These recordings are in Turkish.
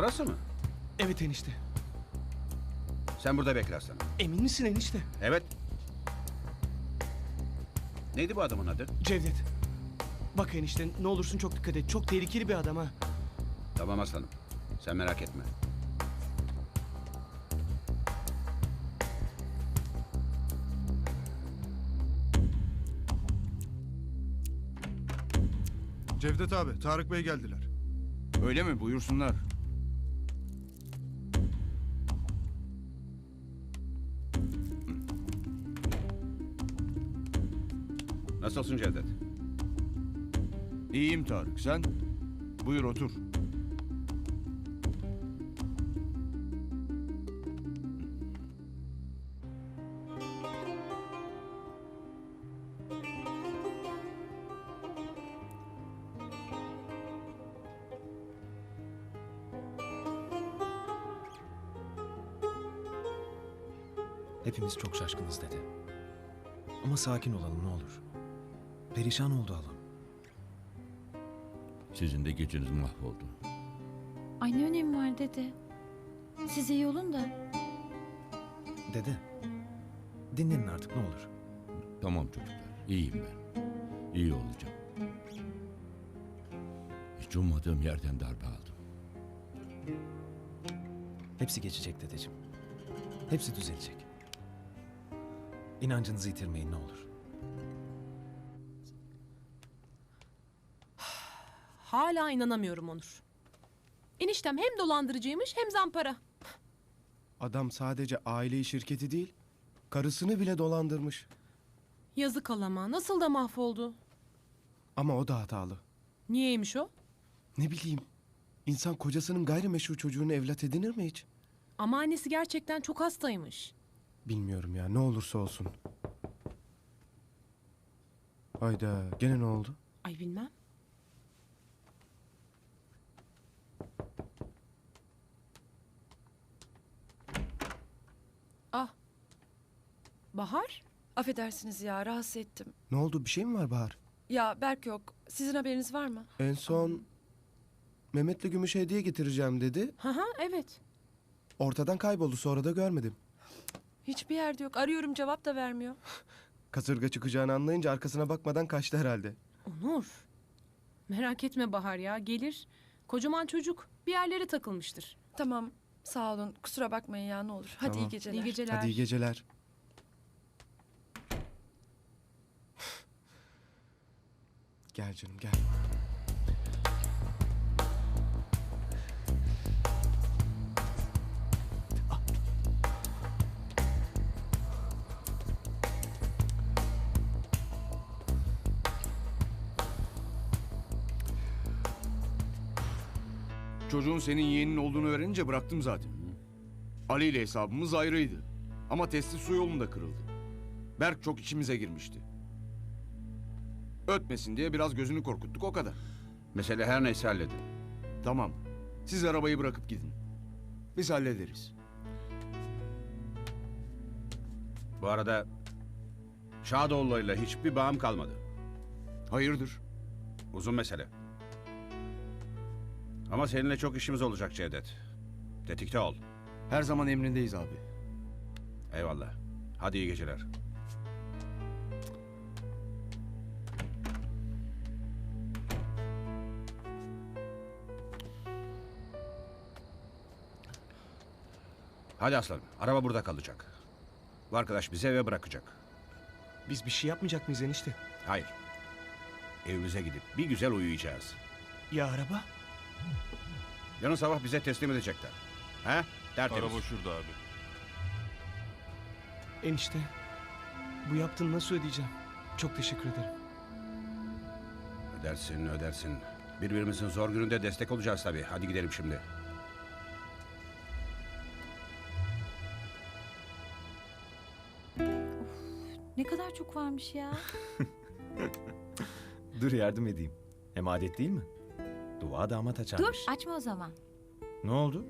Burası mı? Evet enişte. Sen burada bekle aslanım. Emin misin enişte? Evet. Neydi bu adamın adı? Cevdet. Bak enişte ne olursun çok dikkat et. Çok tehlikeli bir adam ha. Tamam aslanım. Sen merak etme. Cevdet abi, Tarık Bey geldiler. Öyle mi? Buyursunlar. Nasılsın Cevdet? İyiyim Tarık. Sen? Buyur otur. Hepimiz çok şaşkınız dedi. Ama sakin olalım ne olur. Perişan oldu halam. Sizin de geceniz mahvoldu. Ay ne önemi var dede. Siz iyi olun da. Dede, dinlenin artık ne olur. Tamam çocuklar, iyiyim ben. İyi olacağım. Hiç ummadığım yerden darbe aldım. Hepsi geçecek dedeciğim. Hepsi düzelecek. İnancınızı yitirmeyin ne olur. Hala inanamıyorum Onur. Eniştem hem dolandırıcıymış hem zampara. Adam sadece aileyi şirketi değil, karısını bile dolandırmış. Yazık alama. Nasıl da mahvoldu. Ama o da hatalı. Niyeymiş o? Ne bileyim. İnsan kocasının gayrimeşru çocuğunu evlat edinir mi hiç? Ama annesi gerçekten çok hastaymış. Bilmiyorum ya ne olursa olsun. Hayda gene ne oldu? Ay bilmem. Bahar? Affedersiniz ya rahatsız ettim. Ne oldu bir şey mi var Bahar? Ya Berk yok. Sizin haberiniz var mı? En son Mehmet'le Gümüş hediye getireceğim dedi. Haha evet. Ortadan kayboldu sonra da görmedim. Hiçbir yerde yok. Arıyorum cevap da vermiyor. Kasırga çıkacağını anlayınca arkasına bakmadan kaçtı herhalde. Onur. Merak etme Bahar ya gelir. Kocaman çocuk bir yerlere takılmıştır. Tamam sağ olun. Kusura bakmayın ya ne olur. Hadi Tamam. iyi geceler. İyi geceler. Hadi iyi geceler. Gel canım gel. Çocuğun senin yeğenin olduğunu öğrenince bıraktım zaten. Ali ile hesabımız ayrıydı. Ama testi su yolunda kırıldı. Berk çok içimize girmişti. Ötmesin diye biraz gözünü korkuttuk o kadar. Mesele her neyse halledin. Tamam. Siz arabayı bırakıp gidin. Biz hallederiz. Bu arada Şadoğulları'yla hiçbir bağım kalmadı. Hayırdır? Uzun mesele. Ama seninle çok işimiz olacak Cevdet. Tetikte ol. Her zaman emrindeyiz abi. Eyvallah. Hadi iyi geceler. Hadi aslanım. Araba burada kalacak. Bu arkadaş bizi eve bırakacak. Biz bir şey yapmayacak mıyız enişte? Hayır. Evimize gidip bir güzel uyuyacağız. Ya araba? Yarın sabah bize teslim edecekler. He? Tertemiz. Araba şurada abi. Enişte. Bu yaptığını nasıl ödeyeceğim? Çok teşekkür ederim. Ödersin, ödersin. Birbirimizin zor gününde destek olacağız tabii. Hadi gidelim şimdi. Çok varmış ya. Dur yardım edeyim. Hem adet değil mi? Dua damat açarmış. Dur açma o zaman. Ne oldu?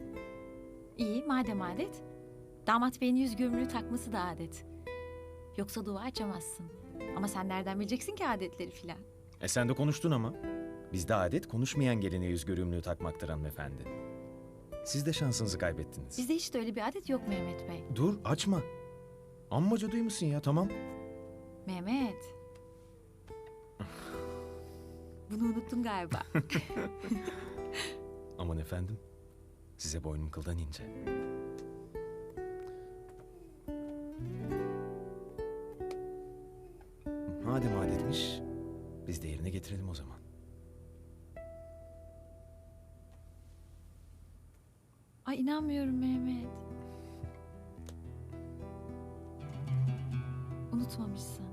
İyi madem adet. Damat beyin yüz gömülüğü takması da adet. Yoksa dua açamazsın. Ama sen nereden bileceksin ki adetleri filan? E sen de konuştun ama. Bizde adet konuşmayan geline yüz görümlüğü takmaktır hanımefendi. Siz de şansınızı kaybettiniz. Bizde hiç de öyle bir adet yok Mehmet Bey. Dur açma. Amma cadıymışsın ya tamam. Mehmet. Bunu unuttun galiba. Aman efendim. Size boynum kıldan ince. Madem adetmiş, biz de yerine getirelim o zaman. Ay inanmıyorum Mehmet. Unutmamışsın.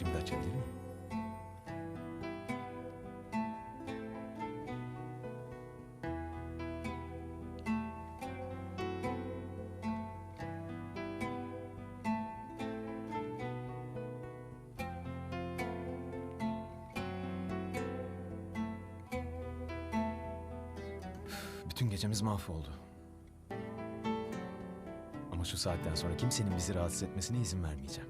Şimdi açabilir miyim? Bütün gecemiz mahvoldu. Ama şu saatten sonra kimsenin bizi rahatsız etmesine izin vermeyeceğim.